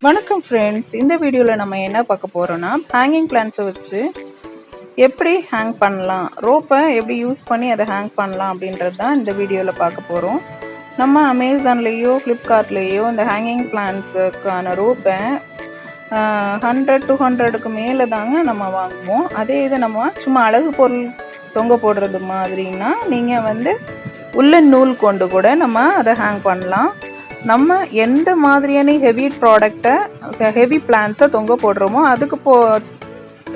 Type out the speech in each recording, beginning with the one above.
வணக்கம் ஃப்ரெண்ட்ஸ் இந்த வீடியோவில் நம்ம என்ன பார்க்க போகிறோன்னா ஹேங்கிங் பிளான்ஸை வச்சு எப்படி ஹேங் பண்ணலாம் ரோப்பை எப்படி யூஸ் பண்ணி அதை ஹேங் பண்ணலாம் அப்படின்றது தான் இந்த வீடியோவில் பார்க்க போகிறோம் நம்ம அமேசான்லேயோ ஃப்ளிப்கார்ட்லேயோ இந்த ஹேங்கிங் பிளான்ஸுக்கான ரோப்பை ஹண்ட்ரட் டூ ஹண்ட்ரடுக்கு மேலே தாங்க நம்ம வாங்குவோம். அதே இதை நம்ம சும்மா அழகு பொருள் தொங்க போடுறது மாதிரின்னா நீங்கள் வந்து உள்ள நூல் கொண்டு கூட நம்ம அதை ஹேங் பண்ணலாம். நம்ம எந்த மாதிரியான ஹெவி ப்ராடக்டை ஹெவி பிளான்ஸை தொங்க போடுறோமோ அதுக்கு போ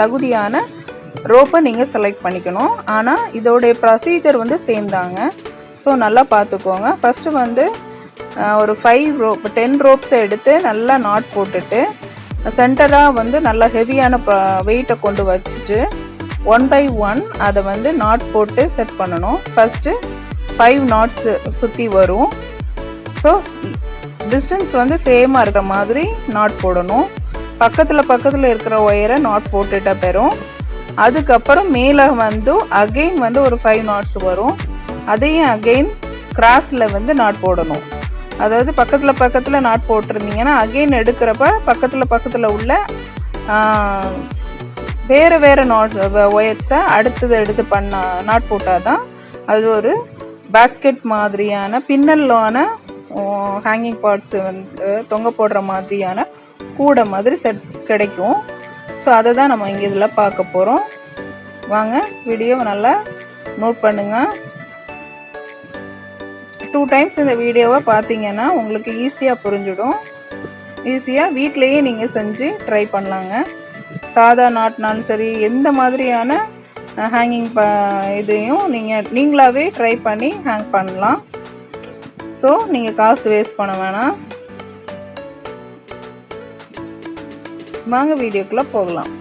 தகுதியான ரோப்பை நீங்கள் செலக்ட் பண்ணிக்கணும். ஆனால் இதோடைய ப்ரொசீஜர் வந்து சேம் தாங்க. ஸோ நல்லா பார்த்துக்கோங்க ஃபஸ்ட்டு வந்து ஒரு ஃபைவ் ரோப் டென் ரோப்ஸை எடுத்து நல்லா நாட் போட்டுட்டு சென்டராக வந்து நல்லா ஹெவியான வெயிட்டை கொண்டு வச்சுட்டு ஒன் பை ஒன் அதை வந்து நாட் போட்டு செட் பண்ணணும். ஃபஸ்ட்டு ஃபைவ் நாட்ஸு சுற்றி வரும். ஸோ டிஸ்டன்ஸ் வந்து சேமாக இருக்கிற மாதிரி நாட் போடணும். பக்கத்தில் பக்கத்தில் இருக்கிற ஒயரை நாட் போட்டுட்டா பெறும். அதுக்கப்புறம் மேலே வந்து அகெயின் வந்து ஒரு ஃபைவ் நாட்ஸ் வரும். அதையும் அகெயின் கிராஸில் வந்து நாட் போடணும். அதாவது பக்கத்தில் பக்கத்தில் நாட் போட்டிருந்தீங்கன்னா அகெயின் எடுக்கிறப்ப பக்கத்தில் பக்கத்தில் உள்ள வேறு வேறு நாட் ஒயர்ஸை அடுத்தது எடுத்து பண்ண நாட் போட்டால் தான் அது ஒரு பேஸ்கெட் மாதிரியான பின்னலான ஹேங்கிங் பார்ட்ஸ் வந்து தொங்க போடுற மாதிரியான கூடை மாதிரி செட் கிடைக்கும். ஸோ அதை தான் நம்ம இங்கே இதில் பார்க்க போகிறோம் வாங்க வீடியோவை நல்லா நோட் பண்ணுங்கள் டூ டைம்ஸ் இந்த வீடியோவை பார்த்தீங்கன்னா உங்களுக்கு ஈஸியாக புரிஞ்சிடும். ஈஸியாக வீட்டிலையே நீங்கள் செஞ்சு ட்ரை பண்ணலாங்க. சாதா நாட்னாலும் சரி எந்த மாதிரியான ஹேங்கிங் ப இதையும் நீங்கள் நீங்களாகவே ட்ரை பண்ணி ஹேங் பண்ணலாம். ஸோ நீங்கள் காசு வேஸ்ட் பண்ண வேணாம். வாங்க வீடியோக்குள்ளே போகலாம்.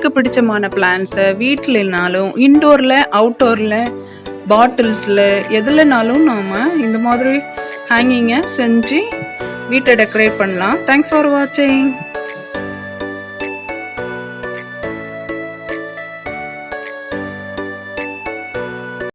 உங்களுக்கு பிடிச்சமான பிளான்ஸை வீட்டிலனாலும் இன்டோரில் அவுட்டோரில் பாட்டில்ஸில் எதுலனாலும் நாம் இந்த மாதிரி ஹேங்கிங்கை செஞ்சு வீட்டை டெக்கரேட் பண்ணலாம். தேங்க்ஸ் ஃபார் வாட்சிங்